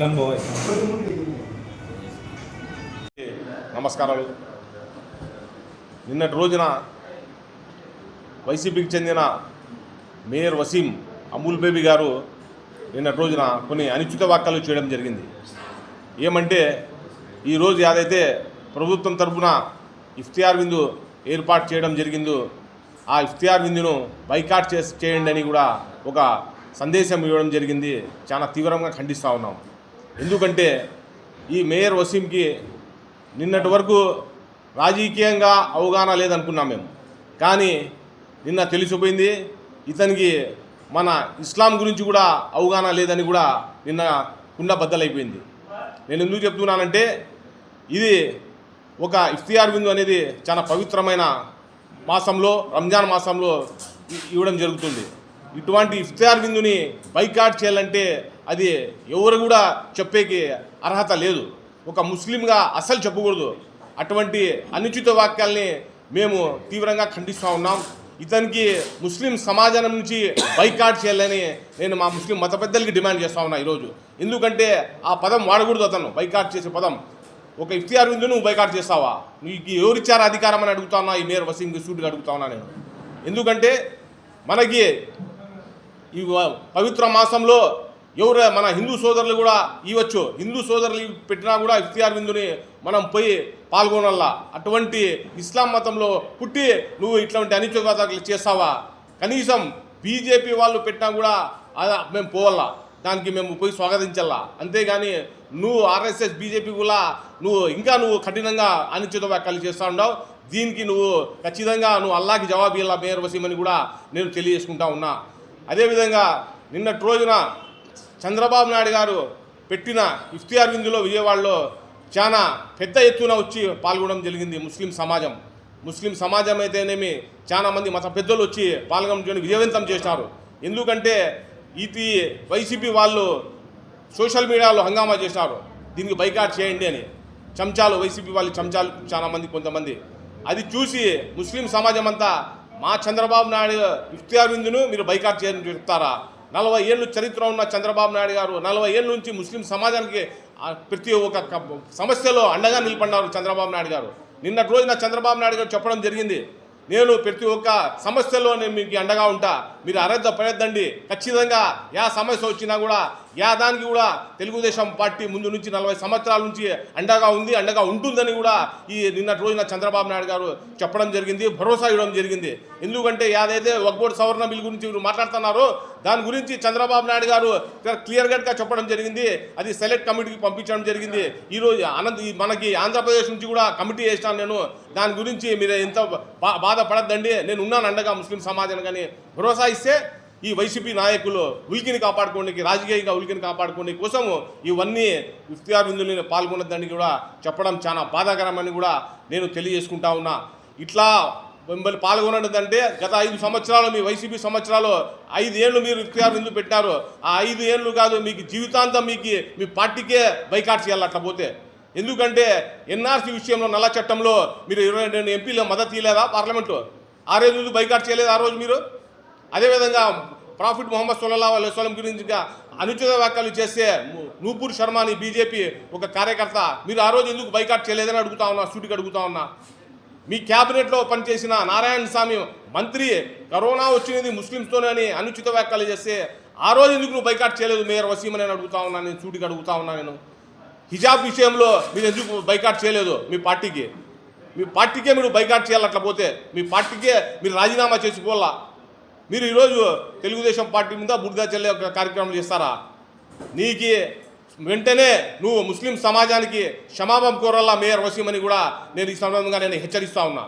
ఇట్లా నమస్కారాలు. నిన్నటి రోజున వైసీపీకి చెందిన మేయర్ వసీం అమూల్ బేబీ గారు నిన్నటి రోజున కొన్ని అనుచిత వాక్యాలు చేయడం జరిగింది. ఏమంటే ఈరోజు ఏదైతే ప్రభుత్వం తరఫున ఇఫ్తియార్ విందు ఏర్పాటు చేయడం జరిగిందో ఆ ఇఫ్తియార్ విందును బైకాట్ చేసి చేయండి అని కూడా ఒక సందేశం ఇవ్వడం జరిగింది. చాలా తీవ్రంగా ఖండిస్తూ ఉన్నాం. ఎందుకంటే ఈ మేయర్ వసీంకి నిన్నటి వరకు రాజకీయంగా అవగాహన లేదనుకున్నాం మేము. కానీ నిన్న తెలిసిపోయింది ఇతనికి మన ఇస్లాం గురించి కూడా అవగాహన లేదని కూడా నిన్న కుండ బద్దలైపోయింది. నేను ఎందుకు చెప్తున్నానంటే ఇది ఒక ఇఫ్తియార్ బిందు అనేది చాలా పవిత్రమైన మాసంలో రంజాన్ మాసంలో ఇవ్వడం జరుగుతుంది. ఇటువంటి ఇఫ్తార్ విందుని బైకాట్ చేయాలంటే అది ఎవరు కూడా చెప్పేకి అర్హత లేదు. ఒక ముస్లింగా అస్సలు చెప్పకూడదు. అటువంటి అనుచిత వాక్యాల్ని మేము తీవ్రంగా ఖండిస్తూ ఉన్నాం. ఇతనికి ముస్లిం సమాజం నుంచి బైకాట్ చేయాలని నేను మా ముస్లిం మత పెద్దలకి డిమాండ్ చేస్తా ఉన్నా ఈరోజు. ఎందుకంటే ఆ పదం వాడకూడదు అతను బైకాట్ చేసే పదం. ఒక ఇఫ్తియార్ విందు నువ్వు బైకాట్ చేస్తావా? నీకు ఎవరిచ్చారు అధికారం అని అడుగుతా ఉన్నా ఈ మేయర్ వసీం సూటిగా అడుగుతా ఉన్నా నేను. ఎందుకంటే మనకి ఈ పవిత్ర మాసంలో ఎవరు మన హిందూ సోదరులు కూడా ఇవ్వచ్చు. హిందూ సోదరులు పెట్టినా కూడా ఇఫ్తియార్ విందుని మనం పోయి పాల్గొనాలా. అటువంటి ఇస్లాం మతంలో పుట్టి నువ్వు ఇట్లాంటి అనిశ్చితాలు చేస్తావా? కనీసం బీజేపీ వాళ్ళు పెట్టినా కూడా అలా మేము పోవాలా. దానికి మేము పోయి స్వాగతించాలా. అంతేగాని నువ్వు ఆర్ఎస్ఎస్ బీజేపీ కూడా నువ్వు ఇంకా నువ్వు కఠినంగా అనిశ్చిత వ్యాఖ్యలు చేస్తూ ఉన్నావు. దీనికి నువ్వు ఖచ్చితంగా నువ్వు అల్లాకి జవాబు ఇలా మేయర్ వసీమని కూడా నేను తెలియజేసుకుంటా ఉన్నా. అదేవిధంగా నిన్నటి రోజున చంద్రబాబు నాయుడు గారు పెట్టిన ఇఫ్తియార్ విందులో విజయవాడలో చాలా పెద్ద ఎత్తున వచ్చి పాల్గొనడం జరిగింది ముస్లిం సమాజం. ముస్లిం సమాజం అయితేనేమి చాలా మంది మత పెద్దలు వచ్చి పాల్గొనడం విజయవంతం చేశారు. ఎందుకంటే ఇది వైసీపీ వాళ్ళు సోషల్ మీడియాలో హంగామా చేశారు. దీనికి బైకాట్ చేయండి అని. చంచాలు వైసీపీ వాళ్ళు చంచాలు చాలామంది కొంతమంది. అది చూసి ముస్లిం సమాజం అంతా మా చంద్రబాబు నాయుడు ఇఫ్తియారిందును మీరు బైకాట్ చేయని చెప్తారా? నలభై ఏళ్ళు చరిత్ర ఉన్న చంద్రబాబు నాయుడు గారు నలభై ఏళ్ళ నుంచి ముస్లిం సమాజానికి ప్రతి ఒక్క సమస్యలో అండగా నిలబడినారు చంద్రబాబు నాయుడు గారు. నిన్నటి రోజున చంద్రబాబు నాయుడు గారు చెప్పడం జరిగింది. నేను ప్రతి ఒక్క సమస్యలో నేను మీకు అండగా ఉంటా. మీరు అరద్ద పడద్దండి. ఖచ్చితంగా యా సమస్య వచ్చినా కూడా యా దానికి కూడా తెలుగుదేశం పార్టీ ముందు నుంచి నలభై సంవత్సరాల నుంచి అండగా ఉంది అండగా ఉంటుందని కూడా ఈ నిన్నటి రోజున చంద్రబాబు నాయుడు గారు చెప్పడం జరిగింది భరోసా ఇవ్వడం జరిగింది. ఎందుకంటే యాదైతే ఒక్కోటి సవరణ బిల్ గురించి మీరు మాట్లాడుతున్నారో దాని గురించి చంద్రబాబు నాయుడు గారు క్లియర్ కట్గా చెప్పడం జరిగింది. అది సెలెక్ట్ కమిటీకి పంపించడం జరిగింది. ఈరోజు అనంత మనకి ఆంధ్రప్రదేశ్ నుంచి కూడా కమిటీ వేసినాను నేను. దాని గురించి మీరు ఎంత బా బాధపడద్దండి. నేను ఉన్నాను అండగా ముస్లిం సమాజాన్ని కానీ భరోసా ఇస్తే ఈ వైసీపీ నాయకులు ఉలికిని కాపాడుకోవడానికి రాజకీయంగా ఉలికిని కాపాడుకోవడం కోసం ఇవన్నీ ఇఫ్తియార్ విందులను పాల్గొన్నదని కూడా చెప్పడం చాలా బాధాకరమని కూడా నేను తెలియజేసుకుంటా ఉన్నా. ఇట్లా మిమ్మల్ని పాల్గొనడంటే గత ఐదు సంవత్సరాలు మీ వైసీపీ సంవత్సరాలు ఐదు మీరు ఇఫ్తియార్ విందు పెట్టారు. ఆ ఐదు ఏళ్ళు కాదు మీకు జీవితాంతం మీకు మీ పార్టీకే బైకాట్ చేయాలి అట్లా పోతే. ఎందుకంటే ఎన్ఆర్సీ విషయంలో నల్ల చట్టంలో మీరు ఇరవై రెండు ఎంపీల మద్దతు ఇవ్వలేదా పార్లమెంట్లో ఆ రోజు బైకాట్ చేయలేదు? ఆ రోజు మీరు? అదేవిధంగా ప్రాఫిట్ మొహమ్మద్ సుల్లా అలైస్లం గురించి అనుచిత వ్యాఖ్యలు చేస్తే నూపూర్ శర్మ అని బీజేపీ ఒక కార్యకర్త. మీరు ఆ రోజు ఎందుకు బైకాట్ చేయలేదని అడుగుతా ఉన్నా సూటికి అడుగుతా ఉన్నా? మీ క్యాబినెట్లో పనిచేసిన నారాయణ స్వామి మంత్రి కరోనా వచ్చినది ముస్లింస్తోనే అని అనుచిత వ్యాఖ్యలు చేస్తే ఆ రోజు ఎందుకు నువ్వు బైకాట్ చేయలేదు మేయర్ వసీమ్ అని అడుగుతా ఉన్నా నేను సూటికి అడుగుతా ఉన్నా నేను? హిజాబ్ విషయంలో మీరు ఎందుకు బైకాట్ చేయలేదు మీ పార్టీకి? మీ పార్టీకే మీరు బైకాట్ చేయాలి అట్లా పోతే మీ పార్టీకే మీరు రాజీనామా చేసుకోవాలా? మీరు ఈరోజు తెలుగుదేశం పార్టీ మీద బుడిదా చల్లే ఒక కార్యక్రమం చేస్తారా? నీకి వెంటనే నువ్వు ముస్లిం సమాజానికి క్షమాపణ కోరాలా మేయర్ వసీమని కూడా నేను ఈ సందర్భంగా నేను హెచ్చరిస్తా ఉన్నా.